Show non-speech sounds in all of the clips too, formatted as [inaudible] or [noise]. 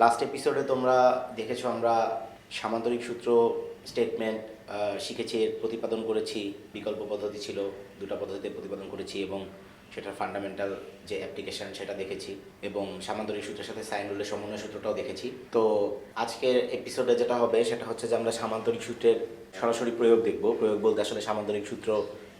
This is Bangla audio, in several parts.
লাস্ট এপিসোডে তোমরা দেখেছ আমরা সামান্তরিক সূত্র স্টেটমেন্ট শিখেছি, এর প্রতিপাদন করেছি, বিকল্প পদ্ধতি ছিল, দুটো পদ্ধতিতে প্রতিপাদন করেছি এবং সেটার ফান্ডামেন্টাল যে অ্যাপ্লিকেশন সেটা দেখেছি এবং সামান্তরিক সূত্রের সাথে সাইন রুলের সমন্বয় সূত্রটাও দেখেছি। তো আজকের এপিসোডে যেটা হবে সেটা হচ্ছে যে আমরা সামান্তরিক সূত্রের সরাসরি প্রয়োগ দেখব। প্রয়োগ বলতে আসলে সামান্তরিক সূত্র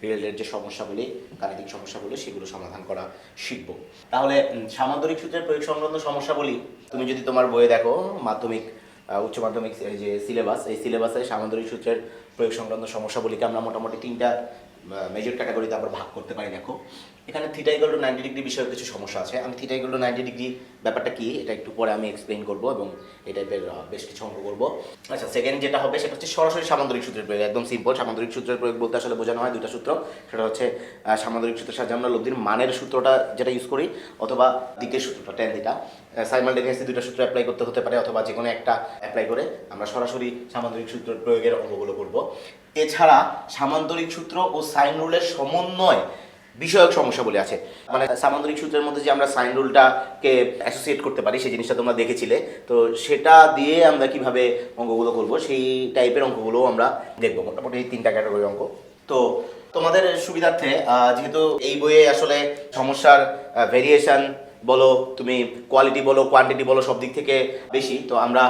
রিলেটেড যে সমস্যাগুলি, গাণিতিক সমস্যাগুলি, সেগুলো সমাধান করা শিখব। তাহলে সামান্তরিক সূত্রের প্রয়োগ সংক্রান্ত সমস্যাগুলি, তুমি যদি তোমার বইয়ে দেখো, মাধ্যমিক উচ্চ মাধ্যমিক যে সিলেবাস এই সিলেবাসে সামান্তরিক সূত্রের প্রয়োগ সংক্রান্ত সমস্যাগুলিকে আমরা মোটামুটি তিনটা মেজর ক্যাটাগরিতে আবার ভাগ করতে পারি, দেখো। এখানে theta equal to ninety degree বিষয়ে কিছু সমস্যা আছে। আমি theta equal to ninety degree ব্যাপারটা কি, এটা একটু পরে আমি এক্সপ্লেইন করব এবং এই টাইপের বেশ কিছু অঙ্ক করব। আচ্ছা সেকেন্ড যেটা হবে, সেটা হচ্ছে সরাসরি সামান্তরিক সূত্রের প্রয়োগ, একদম সিম্পল সামান্তরিক সূত্রের প্রয়োগ বলতে আসলে বোঝানো হয় দুটা সূত্র। সেটা হচ্ছে সামান্তরিক সূত্রের সাহায্যে আমরা লব্ধির মানের সূত্রটা যেটা ইউজ করি, অথবা দিকের সূত্রটা টেন দিটা সাইমালটেনিয়াসলি দুটো সূত্র অ্যাপ্লাই করতে হতে পারে, অথবা যে কোনো একটা অ্যাপ্লাই করে আমরা সরাসরি সামান্তরিক সূত্রের প্রয়োগের অঙ্কগুলো করব। এছাড়া সামান্তরিক সূত্র ও সাইন রুলের সমন্বয় বিষয়ক সমস্যাগুলি আছে। মানে সামান্তরিক সূত্রের মধ্যে যে আমরা সাইন রুলটাকে অ্যাসোসিয়েট করতে পারি, সেই জিনিসটা তোমরা দেখেছিলে। তো সেটা দিয়ে আমরা কীভাবে অঙ্কগুলো করব, সেই টাইপের অঙ্কগুলো আমরা দেখব। মোটামুটি তিনটা ক্যাটাগরি অঙ্ক। তো তোমাদের সুবিধার্থে যেহেতু এই বইয়ে আসলে সমস্যার ভেরিয়েশন বলো, তুমি কোয়ালিটি বলো কোয়ান্টিটি বলো, সব দিক থেকে বেশি, তো আমরা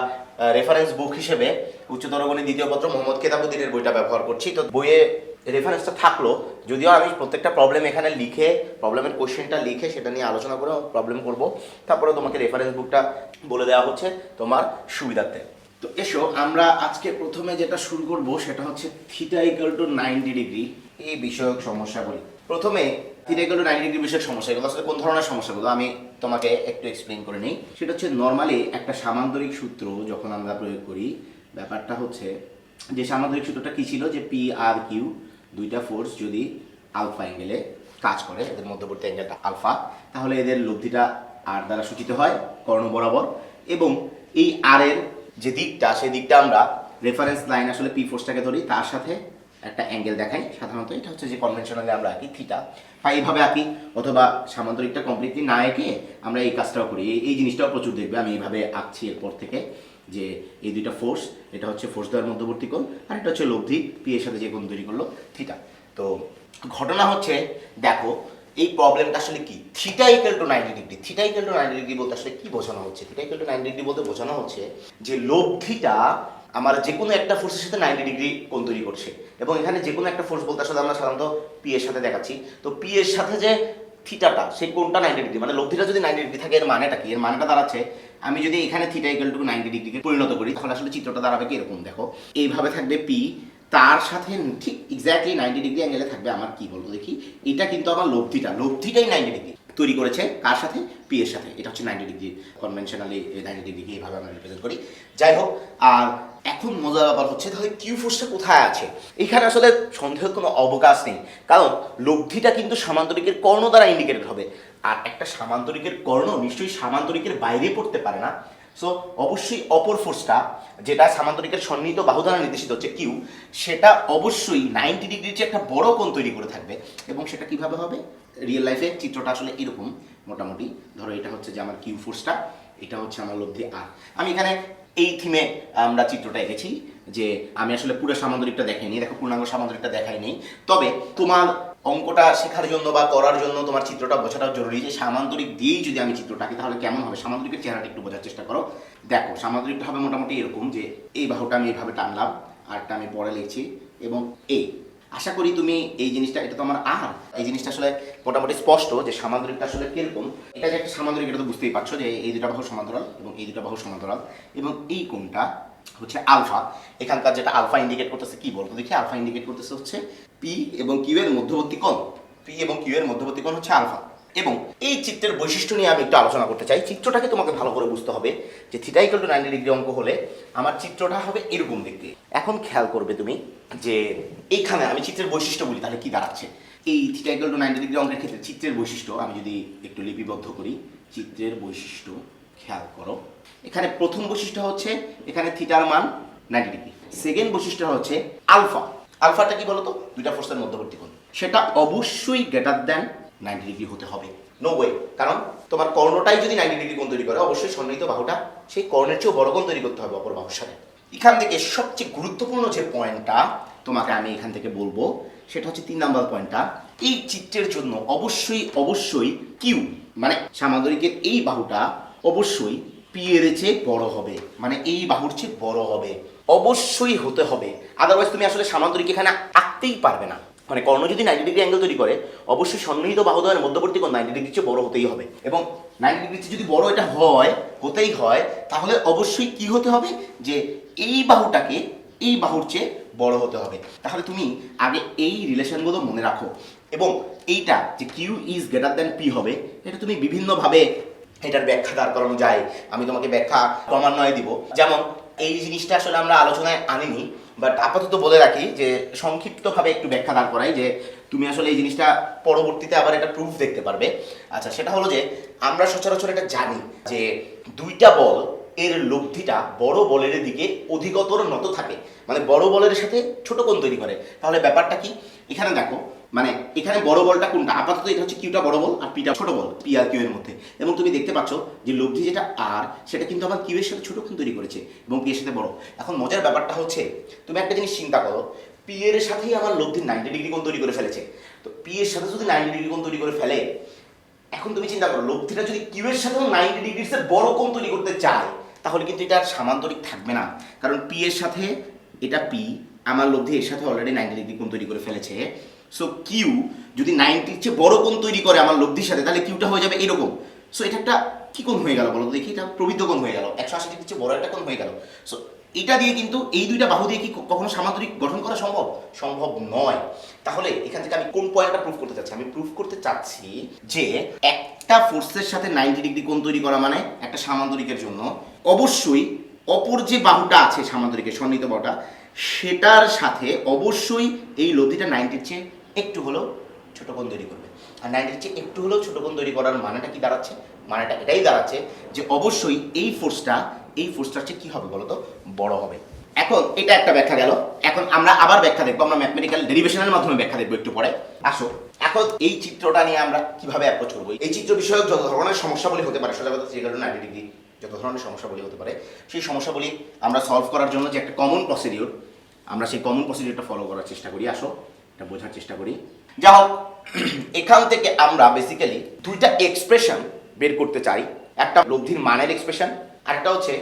রেফারেন্স বুক হিসেবে উচ্চতর গণিত দ্বিতীয় পত্র মোহাম্মদ কেতাবুদ্দিনের বইটা ব্যবহার করছি। তো বইয়ে রেফারেন্সটা থাকল, যদিও আমি প্রত্যেকটা প্রবলেম এখানে লিখে প্রবলেমের কোশ্চেনটা লিখে সেটা নিয়ে আলোচনা করে প্রবলেম করব। তারপরে তোমাকে রেফারেন্স বুকটা বলে দেওয়া হচ্ছে তোমার সুবিধার্থে। তো এসো, আমরা আজকে প্রথমে যেটা শুরু করব সেটা হচ্ছে theta equal to ninety degree এই বিষয়ক সমস্যাগুলি। প্রথমে theta equal to ninety degree বিষয়ক সমস্যা, এগুলো আসলে কোন ধরনের সমস্যা সমস্যাগুলো আমি তোমাকে একটু এক্সপ্লেন করে নিই। সেটা হচ্ছে নর্মালি একটা সামান্তরিক সূত্র যখন আমরা প্রয়োগ করি, ব্যাপারটা হচ্ছে যে সামান্তরিক সূত্রটা কি ছিল? যে পি আর কিউ দুইটা ফোর্স যদি আলফা অ্যাঙ্গেলে কাজ করে, এদের মধ্যবর্তী অ্যাঙ্গেলটা আলফা তাহলে এদের লব্ধিটা আর দ্বারা সূচিত হয়, কর্ণ বরাবর। এবং এই আর এর যে দিকটা, সেই দিকটা আমরা রেফারেন্স লাইন আসলে পি ফোর্সটাকে ধরি, তার সাথে একটা অ্যাঙ্গেল দেখাই। সাধারণত এটা হচ্ছে যে কনভেনশনালি আমরা আঁকি থিটা বা এইভাবে আঁকি, অথবা সামান্তরিকটা কমপ্লিটলি না এঁকে আমরা এই কাজটাও করি। এই- জিনিসটাও প্রচুর দেখবে, আমি এইভাবে আঁকছি এরপর থেকে। যে এই দুইটা ফোর্স এটা হচ্ছে ফোর্স দেওয়ার মধ্যবর্তী কোণ, আর এটা হচ্ছে লব্ধি পি এর সাথে যে কোণ তৈরি করল থিটা তো ঘটনা হচ্ছে, দেখো, এই প্রবলেমটা আসলে কি? Theta equal to ninety degree theta equal to ninety degree বলতে আসলে কি বোঝানো হচ্ছে? Theta equal to ninety degree বলতে বোঝানো হচ্ছে যে লব্ধিটা আমার যে কোনো একটা ফোর্সের সাথে নাইনটি ডিগ্রি কোণ তৈরি করছে। এবং এখানে যে কোনো একটা ফোর্স বলতে আসলে আমরা সাধারণত পি এর সাথে দেখাচ্ছি। তো পি এর সাথে যে থিটাটা, সেই কোনটা নাইনটি ডিগ্রি মানে লব্ধিটা যদি নাইনটি ডিগ্রি থাকে, এর মানেটা কি? এর মানেটা দাঁড়াচ্ছে, আমি যদি এখানে থিটা ইকুয়াল টু নাইনটি ডিগ্রিকে পরিণত করি, তাহলে আসলে চিত্রটা দাঁড়াবে কি এরকম, দেখো। এইভাবে থাকবে পি তার সাথে ঠিক এক্স্যাক্টলি নাইনটি ডিগ্রি অ্যাঙ্গেলে থাকবে আমার কি বলব দেখি? এটা কিন্তু আমার লব্ধিটা, লব্ধিটাই নাইনটি ডিগ্রি তৈরি করেছে, কার সাথে? পি এর সাথে। এটা হচ্ছে নাইনটি ডিগ্রি কনভেনশনালি নাইনটি ডিগ্রিকে এইভাবে আমরা রিপ্রেজেন্ট করি। যাই হোক, আর এখন মজার ব্যাপার হচ্ছে, তাহলে কিউ ফোর্সটা কোথায় আছে? এখানে আসলে সন্দেহের কোনো অবকাশ নেই। কারণ লব্ধিটা কিন্তু সামান্তরিকের কর্ণ দ্বারা ইন্ডিকেটেড হবে। আর একটা সামান্তরিকের কর্ণ নিশ্চয়ই সামান্তরিকের বাইরে পড়তে পারে না। সো অবশ্যই অপর ফোর্সটা যেটা সামান্তরিকের সন্নিহিত বাহু দ্বারা নির্দেশিত হচ্ছে কিউ সেটা অবশ্যই নাইনটি ডিগ্রির একটা বড় কোণ তৈরি করে থাকবে। এবং সেটা কীভাবে হবে? রিয়েল লাইফে চিত্রটা আসলে এরকম। মোটামুটি ধরো এটা হচ্ছে যে আমার কিউ ফোর্সটা এটা হচ্ছে আমার লব্ধি আর আমি এখানে এই থিমে আমরা চিত্রটা এঁকেছি যে আমি আসলে পুরো সামান্তরিকটা দেখাইনি। দেখো, পূর্ণাঙ্গ সামান্তরিকটা দেখাইনি। তবে তোমার অঙ্কটা শেখার জন্য বা করার জন্য তোমার চিত্রটা বোঝাটাও জরুরি যে সামান্তরিক দিয়েই যদি আমি চিত্রটা আঁকি তাহলে কেমন হবে? সামান্তরিকের চেহারাটা একটু বোঝার চেষ্টা করো। দেখো, সামান্তরিকটা হবে মোটামুটি এরকম যে এই বাহুটা আমি এইভাবে টানলাম আরটা আমি পরে লিখছি এবং এই আশা করি তুমি এই জিনিসটা, এটা তো আমার আর। এই জিনিসটা আসলে মোটামুটি স্পষ্ট যে সামান্তরিকটা আসলে কীরকম। এটা যে একটা সামান্তরিক, এটা তো বুঝতেই পারছ যে এই দুটা বাহু সমান্তরাল এবং এই দুটা বাহু সমান্তরাল এবং এই কোণটা হচ্ছে আলফা। এখানকার যেটা আলফা ইন্ডিকেট করতেছে, কি বলতো দেখি? আলফা ইন্ডিকেট করতেছে হচ্ছে পি এবং কিউ এর মধ্যবর্তী কোণ। পি এবং কিউ এর মধ্যবর্তী কোণ হচ্ছে আলফা। এবং এই চিত্রের বৈশিষ্ট্য নিয়ে আমি একটু আলোচনা করতে চাই। চিত্রটাকে তোমাকে ভালো করে বুঝতে হবে যে theta equal to ninety degree অঙ্ক হলে আমার চিত্রটা হবে এরকম দেখতে। এখন খেয়াল করবে তুমি যে এইখানে আমি চিত্রের বৈশিষ্ট্য বলি, তাহলে কি দাঁড়াচ্ছে? এই theta equal to ninety degree অঙ্কের ক্ষেত্রে চিত্রের বৈশিষ্ট্য আমি যদি একটু লিপিবদ্ধ করি, চিত্রের বৈশিষ্ট্য খেয়াল করো। এখানে প্রথম বৈশিষ্ট্য হচ্ছে এখানে থিটার মান নাইনটি ডিগ্রি সেকেন্ড বৈশিষ্ট্য হচ্ছে আলফা। আলফাটা কি বলতো? দুইটা ফোর্সের মধ্যবর্তী কোণ। সেটা অবশ্যই গ্রেটার দ্যান নাইনটি ডিগ্রি হতে হবে। নো ওয়ে কারণ তোমার কর্ণটাই যদি নাইনটি ডিগ্রি কোণ তৈরি করে, অবশ্যই সন্নিহিত বাহুটা সেই কর্ণের চেয়েও বড় কোণ তৈরি করতে হবে অপর বাহুর সাথে। এখান থেকে সবচেয়ে গুরুত্বপূর্ণ যে পয়েন্টটা তোমাকে আমি এখান থেকে বলব, সেটা হচ্ছে তিন নাম্বার পয়েন্টটা। এই চিত্রের জন্য অবশ্যই অবশ্যই কিউ মানে সামাদরিকের এই বাহুটা অবশ্যই পি এর চেয়ে বড় হবে। মানে এই বাহুর চেয়ে বড় হবে। অবশ্যই হতে হবে। আদারওয়াইজ তুমি আসলে সামান্তরিক এখানে আঁকতেই পারবে না। মানে কর্ণ যদি নাইনটি ডিগ্রি অ্যাঙ্গেল তৈরি করে, অবশ্যই সন্নিহিত বাহুদ্বয়ের মধ্যবর্তী কোণ নাইনটি ডিগ্রির চেয়ে বড় হতেই হবে। এবং নাইনটি ডিগ্রির চেয়ে যদি বড় এটা হয়, হতেই হয়, তাহলে অবশ্যই কি হতে হবে? যে এই বাহুটাকে এই বাহুর চেয়ে বড় হতে হবে। তাহলে তুমি আগে এই রিলেশনগুলো মনে রাখো। এবং এইটা যে Q is greater than P হবে, এটা তুমি বিভিন্নভাবে এটার ব্যাখ্যা দাঁড় করানো যায়। আমি তোমাকে ব্যাখ্যা ক্রমান্বয়ে দিব। যেমন এই জিনিসটা আসলে আমরা আলোচনায় আনিনি বাট আপাতত বলে রাখি যে সংক্ষিপ্তভাবে একটু ব্যাখ্যা দাঁড় করাই যে তুমি আসলে এই জিনিসটা পরবর্তীতে আবার একটা প্রুফ দেখতে পারবে। আচ্ছা সেটা হলো যে আমরা সচরাচর এটা জানি যে দুইটা বল এর লব্ধিটা বড় বলের দিকে অধিকতর নত থাকে। মানে বড় বলের সাথে ছোট কোণ তৈরি করে। তাহলে ব্যাপারটা কি? এখানে দেখো মানে এখানে বড় বলটা কোনটা? আপাতত এটা হচ্ছে কিউটা বড় বল আর পিটা ছোট বল পি আর কিউ এর মধ্যে। এবং তুমি দেখতে পাচ্ছ যে লব্ধি যেটা আর সেটা কিন্তু আবার কিউ এর সাথে ছোট তৈরি করেছে এবং পি এর সাথে বড়। এখন মজার ব্যাপারটা হচ্ছে, তুমি একটা জিনিস চিন্তা করো পি এর সাথেই আমার লব্ধি নাইনটি ডিগ্রি কোণ তৈরি করে ফেলেছে। তো পি এর সাথে যদি নাইনটি ডিগ্রি কোণ তৈরি করে ফেলে, এখন তুমি চিন্তা করো, লব্ধিটা যদি কিউ এর সাথেও নাইনটি ডিগ্রিসের বড় কোণ তৈরি করতে চায়, তাহলে কিন্তু এটা সামান্তরিক থাকবে না। কারণ পি এর সাথে এটা পি আমার লব্ধি এর সাথে অলরেডি নাইনটি ডিগ্রি কোণ তৈরি করে ফেলেছে। সো কিউ যদি নাইনটির চেয়ে বড় কোণ তৈরি করে আমার লব্ধির সাথে, তাহলে কিউটা হয়ে যাবে এরকম। সো এটা একটা কি কোণ হয়ে গেল বলো দেখি, এটা প্রবৃদ্ধ কোণ হয়ে গেল, একশো আশি ডিগ্রির চেয়ে বড় একটা কোণ হয়ে গেল। সো এটা দিয়ে কিন্তু এই দুইটা বাহু দিয়ে কি কখনো সামান্তরিক গঠন করা সম্ভব? সম্ভব নয়। তাহলে এখান থেকে আমি কোন পয়েন্টটা প্রুফ করতে চাচ্ছি? আমি প্রুফ করতে চাচ্ছি যে একটা ফোর্সের সাথে নাইনটি ডিগ্রি কোণ তৈরি করা মানে একটা সামান্তরিকের জন্য অবশ্যই অপর যে বাহুটা আছে সামান্তরিকের সন্নিহিত বাহুটা, সেটার সাথে অবশ্যই এই লব্ধিটা নাইনটির চেয়ে একটু হলেও ছোট কোণ তৈরি করবে। আর নাইনটির চেয়ে একটু হলেও ছোট কোণ তৈরি করার মানেটা কি দাঁড়াচ্ছে? মানেটা এটাই দাঁড়াচ্ছে যে অবশ্যই এই ফোর্সটা এই ফোর্সটার চেয়ে কি হবে বলতো? বড় হবে। এখন এটা একটা ব্যাখ্যা গেল। এখন আমরা আবার ব্যাখ্যা দেখব। আমরা ম্যাথমেটিক্যাল ডেরিভেশনের মাধ্যমে ব্যাখ্যা দেখব একটু পরে। আসো। এখন এই চিত্রটা নিয়ে আমরা কীভাবে অ্যাপ্রোচ করব? এই চিত্র বিষয়ক যত ধরনের সমস্যাবলী হতে পারে, সোজা কথা থ্রি নাইনটি ডিগ্রি যত ধরনের সমস্যাবলী হতে পারে, সেই সমস্যাবলী আমরা সলভ করার জন্য যে একটা কমন প্রসিডিওর আমরা সেই কমন প্রসিডিওরটা ফলো করার চেষ্টা করি। আসো। এটা বোঝার চেষ্টা করি। যা হোক [clears throat] এখান থেকে আমরা বেসিক্যালি দুইটা এক্সপ্রেশন বের করতে চাই। একটা লব্ধির মানের এক্সপ্রেশন আর একটা হচ্ছে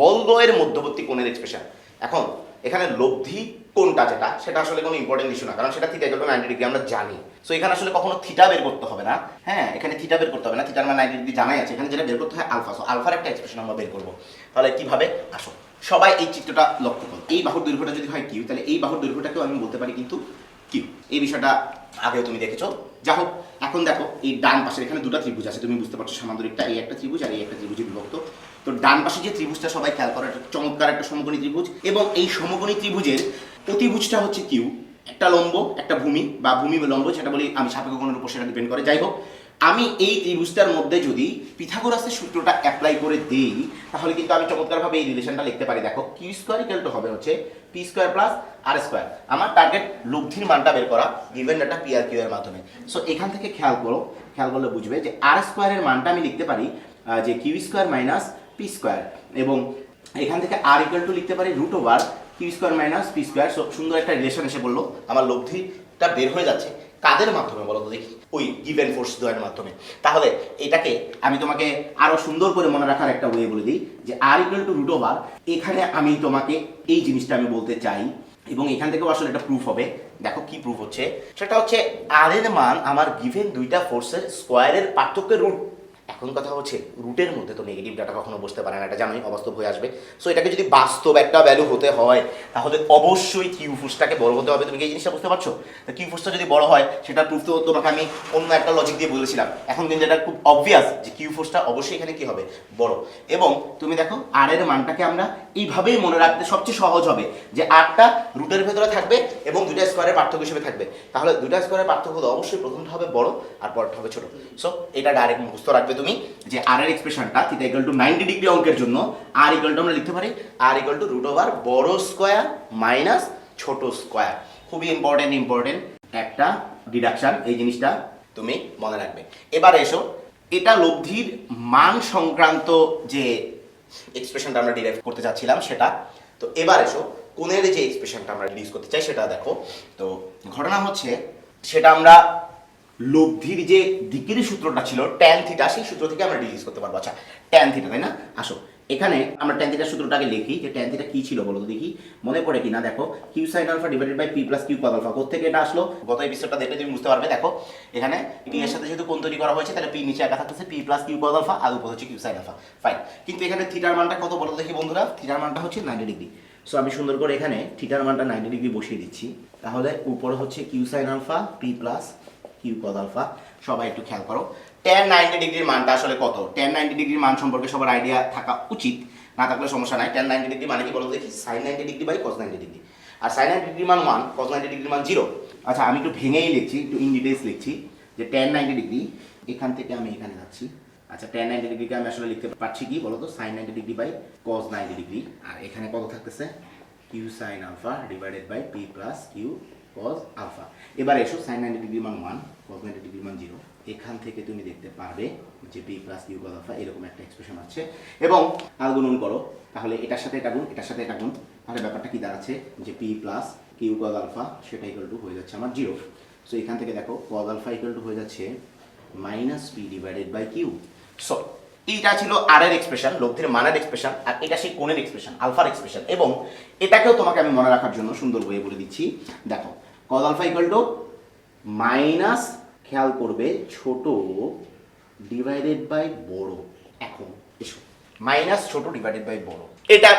বলদয়ের মধ্যবর্তী কোণের এক্সপ্রেশন এখন, এখানে লব্ধি কোনটা যেটা, সেটা আসলে কোনো ইম্পর্টেন্ট ইস্যু না, কারণ সেটা থিটা ইকুয়াল নাইনটি ডিগ্রি আমরা জানি। সো এখানে আসলে কখনো থিটা বের করতে হবে না। হ্যাঁ এখানে থিটা বের করতে হবে না থিটার মান নাইনটি ডিগ্রি জানাই আছে। এখানে যেটা বের করতে হয় আলফা সো আলফার একটা এক্সপ্রেশন আমরা বের করব। তাহলে কীভাবে? আসো, সবাই এই চিত্রটা লক্ষ্য করো। এই বাহুর দৈর্ঘ্যটা যদি হয় কিউ তাহলে এই বাহুর দৈর্ঘ্যটাকেও আমি বলতে পারি কিন্তু কিউ এই বিষয়টা আগেও তুমি দেখেছ। যা হোক, এখন দেখো, এই ডান পাশের এখানে দুটো ত্রিভুজ আছে। তুমি বুঝতে পারছ সামান্তরিকটা এই একটা ত্রিভুজ আর এই একটা ত্রিভুজে বিভক্ত। তো ডান পাশে যে ত্রিভুজটা সবাই খেয়াল করে একটা চমৎকার একটা সমকোণী ত্রিভুজ এবং এই সমকোণী ত্রিভুজের প্রতিভুজটা হচ্ছে কিউ। একটা লম্ব, একটা ভূমি বা ভূমি বা লম্ব সেটা বলি আমি সাপেক্ষ কোণের উপর সেটা ডিপেন্ড করে। যাই হোক আমি এই ত্রিভুজটার মধ্যে যদি পিথাগোরাসের সূত্রটা অ্যাপ্লাই করে দিই, তাহলে কিন্তু আমি চমৎকারভাবে এই রিলেশনটা লিখতে পারি। দেখো কিউ স্কোয়ার ইকুয়াল টু হবে হচ্ছে P square plus R square আমার টার্গেট লব্ধির মানটা বের করা গিভেন ডাটা পি আর কিউ এর মাধ্যমে। সো এখান থেকে খেয়াল করো, খেয়াল করলে বুঝবে যে আর স্কোয়ারের মানটা আমি লিখতে পারি যে Q square minus P square এবং এখান থেকে আর ইকুয়াল টু লিখতে পারি root over Q square minus P square সুন্দর একটা রিলেশন এসে বলল আমার লব্ধিটা বের হয়ে যাচ্ছে। কাদের মাধ্যমে বলো তো দেখি? ওই গিভেন ফোর্স দয়ের মাধ্যমে। তাহলে এটাকে আমি তোমাকে আরও সুন্দর করে মনে রাখার একটা ওয়ে বলে দিই, যে R equal to root over এখানে আমি তোমাকে এই জিনিসটা আমি বলতে চাই, এবং এখান থেকেও আসলে একটা প্রুফ হবে। দেখো কি প্রুফ হচ্ছে? সেটা হচ্ছে আর এর মান আমার গিভেন দুইটা ফোর্সের স্কোয়ারের পার্থক্যের রুট এখন কথা হচ্ছে রুটের মধ্যে তো নেগেটিভ ডাটা কখনো বসতে পারে না, এটা জানোই, অবাস্তব হয়ে আসবে। সো এটাকে যদি বাস্তব একটা ভ্যালু হতে হয়, তাহলে অবশ্যই কিউ ফোর্সটাকে বড় হতে হবে। তুমি কি এই জিনিসটা বুঝতে পারছ? কিউ ফোর্সটা যদি বড় হয় সেটা প্রুফ তো তোমাকে আমি অন্য একটা লজিক দিয়ে বলেছিলাম। এখন কিন্তু এটা খুব অবভিয়াস যে কিউ ফোর্সটা অবশ্যই এখানে কি হবে? বড়। এবং তুমি দেখো আর এর মানটাকে আমরা এইভাবেই মনে রাখতে সবচেয়ে সহজ হবে যে আটটা রুটের ভেতরে থাকবে এবং দুইটা স্কোয়ারের পার্থক্য হিসেবে থাকবে। তাহলে দুইটা স্কোয়ারের পার্থক্য অবশ্যই প্রথমটা হবে বড় আর পরটা হবে ছোট। সো এটা ডাইরেক্ট মুখস্থ রাখবে তুমি যে আর এর এক্সপ্রেশনটা theta equal to ninety degree অঙ্কের জন্য আর ইকুয়াল টু আমরা লিখতে পারি R equal to root over বড় স্কোয়ার মাইনাস ছোট স্কোয়ার খুবই ইম্পর্টেন্ট ইম্পর্টেন্ট একটা ডিডাকশন এই জিনিসটা তুমি মনে রাখবে। এবার এসো, এটা লব্ধির মান সংক্রান্ত যে এক্সপ্রেশনটা আমরা ডিরাইভ করতে চাচ্ছিলাম সেটা। তো এবার এসো, কোণের যে এক্সপ্রেশনটা আমরা রিলিজ করতে চাই সেটা দেখো। তো ঘটনা হচ্ছে, সেটা আমরা লব্ধির যে দিকের সূত্রটা ছিল ট্যান থিটা সেই সূত্র থেকে আমরা রিলিজ করতে পারব। আচ্ছা ট্যান থিটা তাই না? আসো, এখানে আমরা ট্যান থিটার সূত্রটাকে লিখি, যে ট্যান থিটা কি ছিল বলো দেখি। মনে পড়ে কি না দেখো Q sine alpha divided by P plus Q cos alpha থেকে এটা আসলো? গত এপিসোডটা দেখলে তুমি বুঝতে পারবে, দেখো, এখানে পি এর সাথে যেহেতু কোণ তৈরি করা হয়েছে, তাহলে পি নিচে একা থাকতেছে P plus Q cos alpha আর উপর হচ্ছে কিউ সাইন আলফা ফাইন কিন্তু এখানে থিটার মানটা কত বলো দেখি বন্ধুরা? থিটার মানটা হচ্ছে নাইনটি ডিগ্রি সো আমি সুন্দর করে এখানে থিটার মানটা নাইনটি ডিগ্রি বসিয়ে দিচ্ছি। তাহলে উপরে হচ্ছে Q sine alpha P plus Q cos alpha সবাই একটু খেয়াল করো। টেন নাইনটি ডিগ্রির মানটা আসলে কত? টেন নাইনটি ডিগ্রির মান সম্পর্কে সবার আইডিয়া থাকা উচিত, না থাকলে সমস্যা নাই। টেন নাইনটি ডিগ্রি মানে কি বলো দেখি? Sine ninety degree by cos ninety degree R sine ninety degree মান ওয়ান কস নাইনটি ডিগ্রি মান জিরো আচ্ছা আমি একটু ভেঙেই লিখছি, একটু ইন ডিটেলস লিখছি, যে টেন নাইনটি ডিগ্রি এখান থেকে আমি এখানে যাচ্ছি। আচ্ছা টেন নাইনটি ডিগ্রিকে আমি আসলে লিখতে পারছি কি বলো তো? Sine ninety degree by cos ninety degree আর এখানে কত থাকতেছে? Q sine alpha divided by P plus Q cos alpha এবার এসো সাইন নাইনটি ডিগ্রি মান ওয়ান কস নাইনটি ডিগ্রি মান জিরো এখান থেকে তুমি দেখতে পারবে যে P plus Q cos alpha এরকম একটা এক্সপ্রেশন আছে। এবং আর গুণন করো, তাহলে এটার সাথে এটা গুণ, এটার সাথে এটা গুণ। তাহলে ব্যাপারটা কি দাঁড়াচ্ছে? যে P plus Q cos alpha সেটা ইকুয়াল টু হয়ে যাচ্ছে আমার জিরো সো এখান থেকে দেখো কস আলফা ইকুয়াল টু হয়ে যাচ্ছে minus P divided by Q so এইটা ছিল আর এর এক্সপ্রেশন লব্ধির মানের এক্সপ্রেশন আর এটা সেই কোণের এক্সপ্রেশন আলফার এক্সপ্রেশন এবং এটাকেও তোমাকে আমি মনে রাখার জন্য সুন্দর বইয়ে বলে দিচ্ছি। দেখো cos alpha equal to minus খেয়াল করবে, ছোট ডিভাইডেড বাই বড়। এখন, এসো। মাইনাস ছোট ডিভাইডেড বাই বড়। এটা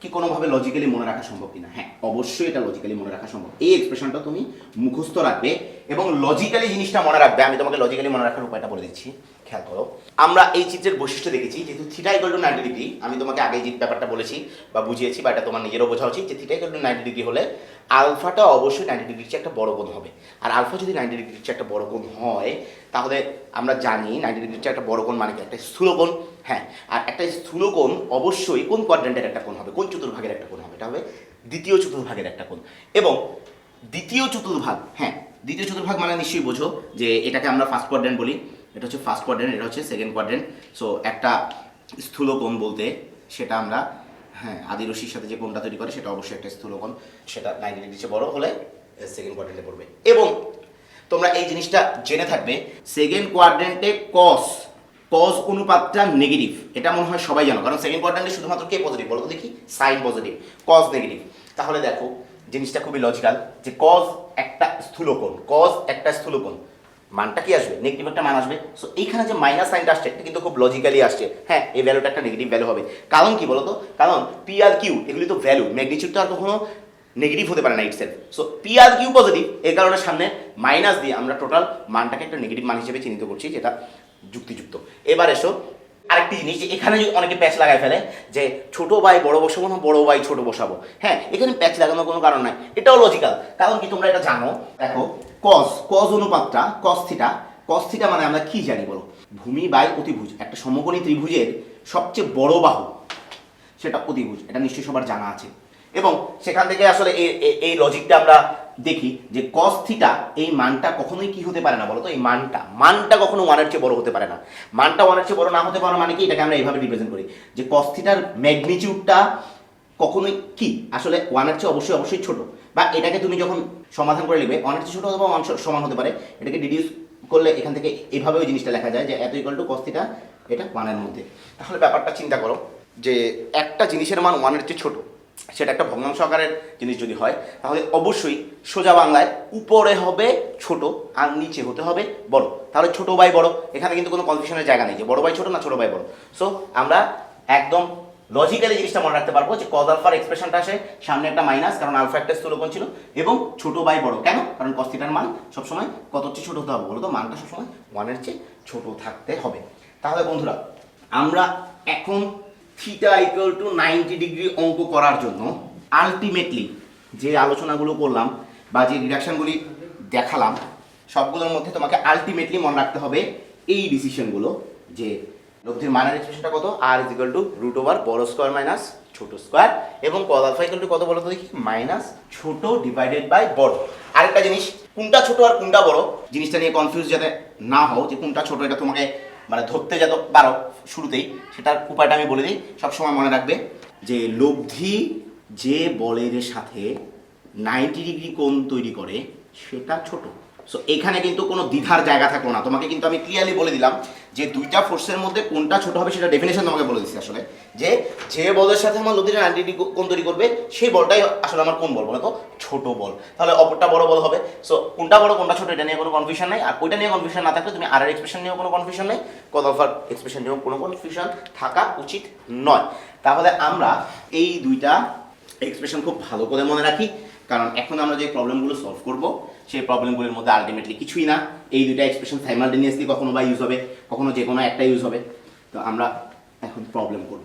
কি কোনোভাবে লজিক্যালি মনে রাখা সম্ভব কিনা? হ্যাঁ অবশ্যই এটা লজিক্যালি মনে রাখা সম্ভব। এই এক্সপ্রেশনটা তুমি মুখস্থ রাখবে এবং লজিক্যালি জিনিসটা মনে রাখবে। আমি তোমাকে লজিক্যালি মনে রাখার উপায়টা বলে দিচ্ছি। খেয়াল করো। আমরা এই চিত্রের বৈশিষ্ট্য দেখেছি, যেহেতু theta equal to ninety degree আমি তোমাকে আগে যে ব্যাপারটা বলেছি বা বুঝিয়েছি বা এটা তোমার নিজেরও বোঝা উচিত যে theta equal to ninety degree হলে আলফাটা অবশ্যই নাইনটি ডিগ্রির চেয়ে একটা বড় কোণ হবে। আর আলফা যদি নাইনটি ডিগ্রির চেয়ে একটা বড় কোণ হয়, তাহলে আমরা জানি নাইনটি ডিগ্রির চেয়ে একটা বড় কোণ মানে কি? একটা স্থূল হ্যাঁ আর একটা স্থূল কোণ, অবশ্যই কোন কোয়াড্রেন্টের একটা কোণ হবে? কোন চতুর্ভাগের একটা কোণ হবে? এটা হবে দ্বিতীয় চতুর্ভাগের একটা কোণ। এবং দ্বিতীয় চতুর্ভাগ হ্যাঁ দ্বিতীয় চতুর্ভাগ মানে নিশ্চয়ই বোঝো যে এটাকে আমরা ফার্স্ট কোয়াড্রেন্ট বলি। এটা হচ্ছে ফার্স্ট কোয়াড্রেন্ট এটা হচ্ছে সেকেন্ড কোয়াড্রেন্ট সো একটা স্থূল কোণ বলতে সেটা আমরা হ্যাঁ আদি রশ্মির সাথে যে কোণটা তৈরি করে সেটা অবশ্যই একটা স্থূল কোণ। সেটা নাইনটি ডিগ্রি বড় হলে সেকেন্ড কোয়াড্রেন্টে পড়বে। এবং তোমরা এই জিনিসটা জেনে থাকবে সেকেন্ড কোয়াড্রেন্টে কস কজ অনুপাতটা নেগেটিভ এটা মনে হয় সবাই জানো, কারণ সেকেন্ড কোয়াড্রেন্টে শুধুমাত্র কে পজিটিভ বলো তো দেখি সাইন পজিটিভ কজ নেগেটিভ তাহলে দেখো, জিনিসটা খুবই লজিক্যাল যে কজ একটা স্থূলকোণ কজ একটা স্থূলকোণ। মানটা কি আসবে? নেগেটিভ একটা মান আসবে। সো এইখানে যে মাইনাস সাইনটা আসছে, এটা কিন্তু খুব লজিক্যালি আসছে। হ্যাঁ এই ভ্যালুটা একটা নেগেটিভ ভ্যালু হবে। কারণ কি বলতো কারণ পি আর কিউ এগুলি তো ভ্যালু ম্যাগনিচিউডটা আর কখনো নেগেটিভ হতে পারে না ইটসেলফ সো পি আর কিউ পজিটিভ এই কারণে সামনে মাইনাস দিয়ে আমরা টোটাল মানটাকে একটা নেগেটিভ মান হিসেবে চিহ্নিত করছি, যেটা যুক্তিযুক্ত। এবার এসো, আরেকটি জিনিস যে এখানে অনেকে প্যাচ লাগায় ফেলে যে ছোট ভাই, বড় বসাবো না, বড় ভাই, ছোট বসাবো। হ্যাঁ এখানে প্যাচ লাগানোর কোনো কারণ নাই। এটাও লজিক্যাল কারণ কি তোমরা এটা জানো, দেখো কস কস অনুপাতটা কস থিটা কস থিটা মানে আমরা কি জানি বলো? ভূমি বাই অতিভুজ, একটা সমকোণী ত্রিভুজের সবচেয়ে বড় বাহু, সেটা অতিভুজ, এটা নিশ্চয়ই সবার জানা আছে। এবং সেখান থেকে আসলে এই লজিকটা আমরা দেখি যে কস থিটা এই মানটা কখনোই কি হতে পারে না বলো তো এই মানটা মানটা কখনো ওয়ানের চেয়ে বড় হতে পারে না। মানটা ওয়ানের চেয়ে বড় না হতে পারে মানে কি? এটাকে আমরা এইভাবে রিপ্রেজেন্ট করি। যে কস থিটার ম্যাগনিচিউডটা কখনোই কি? আসলে ওয়ানের চেয়ে অবশ্যই অবশ্যই ছোট। বা এটাকে তুমি যখন সমাধান করে লিখবে ওয়ানের চেয়ে ছোট অথবা ওয়ান সমান হতে পারে। এটাকে ডিডিউস করলে এখান থেকে এইভাবে ওই জিনিসটা লেখা যায় যে এত ইকুয়াল টু কস থিটা এটা ওয়ানের মধ্যে। তাহলে ব্যাপারটা চিন্তা করো যে একটা জিনিসের মান ওয়ানের চেয়ে ছোট। সেটা একটা ভগ্নাংশ আকারের জিনিস যদি হয়, তাহলে অবশ্যই সোজা বাংলায় উপরে হবে ছোট আর নিচে হতে হবে বড়। তাহলে ছোট বাই বড়। এখানে কিন্তু কোনো কনফিউশনের জায়গা নেই যে বড় বাই ছোট না ছোট বাই বড়। সো আমরা একদম লজিক্যালি জিনিসটা মনে রাখতে পারব যে কজ আলফার এক্সপ্রেশনটা আসে, সামনে একটা মাইনাস কারণ আলফা একটা স্থূলকোণ ছিল, এবং ছোট বাই বড়। কেন? কারণ কস্তিটার মান সবসময় কত চেয়ে ছোট হতে হবে, বলো তো? মানটা সবসময় ওয়ানের চেয়ে ছোট থাকতে হবে। তাহলে বন্ধুরা, আমরা এখন theta equal to ninety degree অঙ্ক করার জন্য আলটিমেটলি যে আলোচনাগুলো করলাম বা যে রিডাকশনগুলি দেখালাম, সবগুলোর মধ্যে তোমাকে আলটিমেটলি মনে রাখতে হবে এই ডিসিশনগুলো যে লব্ধির মানের এক্সপ্রেশনটা কত? R is equal to root over বড় স্কোয়ার মাইনাস ছোট স্কোয়ার এবং কদ আলফা টু কত বলো তো দেখি? মাইনাস ছোট ডিভাইডেড বাই বড়। আরেকটা জিনিস, কোনটা ছোট আর কোনটা বড়? জিনিসটা নিয়ে কনফিউজ যাতে না হও যে কোনটা ছোট, এটা তোমাকে মানে ধরতে যত পারো শুরুতেই, সেটার উপায়টা আমি বলে দিই। সবসময় মনে রাখবে যে লব্ধি যে বলের সাথে নাইনটি ডিগ্রি কোণ তৈরি করে, সেটা ছোট। সো এখানে কিন্তু কোনো দ্বিধার জায়গা থাকল না। তোমাকে কিন্তু আমি ক্লিয়ারলি বলে দিলাম যে দুইটা ফোর্সের মধ্যে কোনটা ছোট হবে সেটা ডেফিনেশন তোমাকে বলে দিচ্ছি আসলে। যে যে বলের সাথে আমার লব্ধিটা নাইনটি কোণ তৈরি করবে, সেই বলটাই আসলে আমার কোন বল বলে তো? ছোট বল। তাহলে অপরটা বড় বল হবে। সো কোনটা বড়, কোনটা ছোট, এটা নিয়ে কোনো কনফিউশন নেই। আর ওইটা নিয়ে কনফিউশন না থাকলে তুমি আর এর এক্সপ্রেশন নিয়েও কোনো কনফিউশন নেই। কত অফার এক্সপ্রেশন নিয়েও কোনো কনফিউশন থাকা উচিত নয়। তাহলে আমরা এই দুইটা এক্সপ্রেশন খুব ভালো করে মনে রাখি। কারণ এখন আমরা যে প্রবলেমগুলো সলভ করব সেই প্রবলেমগুলির মধ্যে আলটিমেটলি কিছুই না। এই দুইটা এক্সপ্রেশন সাইমালটেনিয়াসলি কখনো বা ইউজ হবে, কখনো যে কোনো একটা ইউজ হবে। তো আমরা এখন প্রবলেম করব।